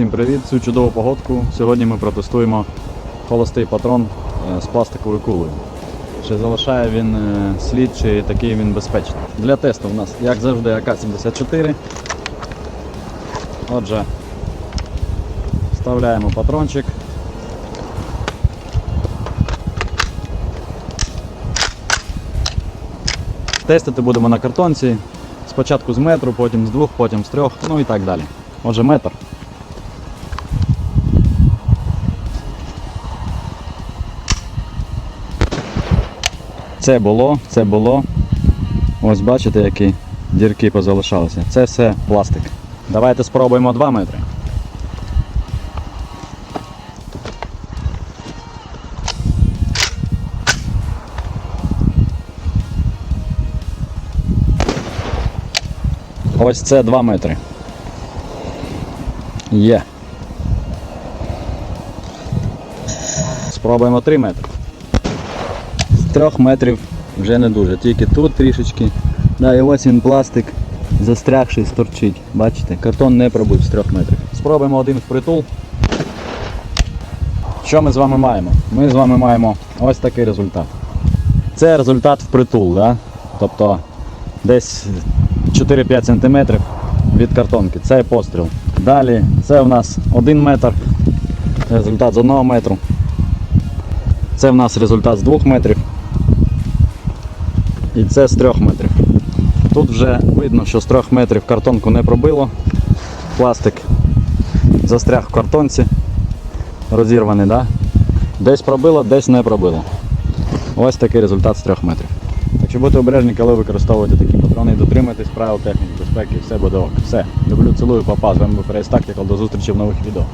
Всім привіт! Цю чудову погодку. Сьогодні ми протестуємо холостий патрон е, з пластиковою кулею. Чи залишає він е, слід, чи такий він безпечний. Для тесту у нас, як завжди, АК-74. Отже, вставляємо патрончик. Тестити будемо на картонці. Спочатку з метру, потім з двох, потім з трьох, ну і так далі. Отже, метр. Це було, це було. Ось бачите, які дірки позалишалися. Це все пластик. Давайте спробуємо 2 метри. Ось це 2 метри. Є. Спробуємо 3 метри. 3 метрів вже не дуже, тільки тут трішечки. Да, і ось він пластик застрягший сторчить. Бачите, картон не пробив з 3 метрів. Спробуємо один впритул. Що ми з вами маємо? Ми з вами маємо ось такий результат. Це результат впритул, да? тобто десь 4-5 см від картонки. Це постріл. Далі це в нас 1 метр, результат з 1 метру. Це в нас результат з 2 метрів. І це з 3 метрів. Тут вже видно, що з 3 метрів картонку не пробило. Пластик застряг в картонці. Розірваний, да? Десь пробило, десь не пробило. Ось такий результат з 3 метрів. Так що будьте обережні, коли використовуєте такі патрони, дотримуйтесь правил техніки безпеки, все буде ок. Все. Люблю, цілую, папа. З вами був Ферейс Тактикал. До зустрічі в нових відео.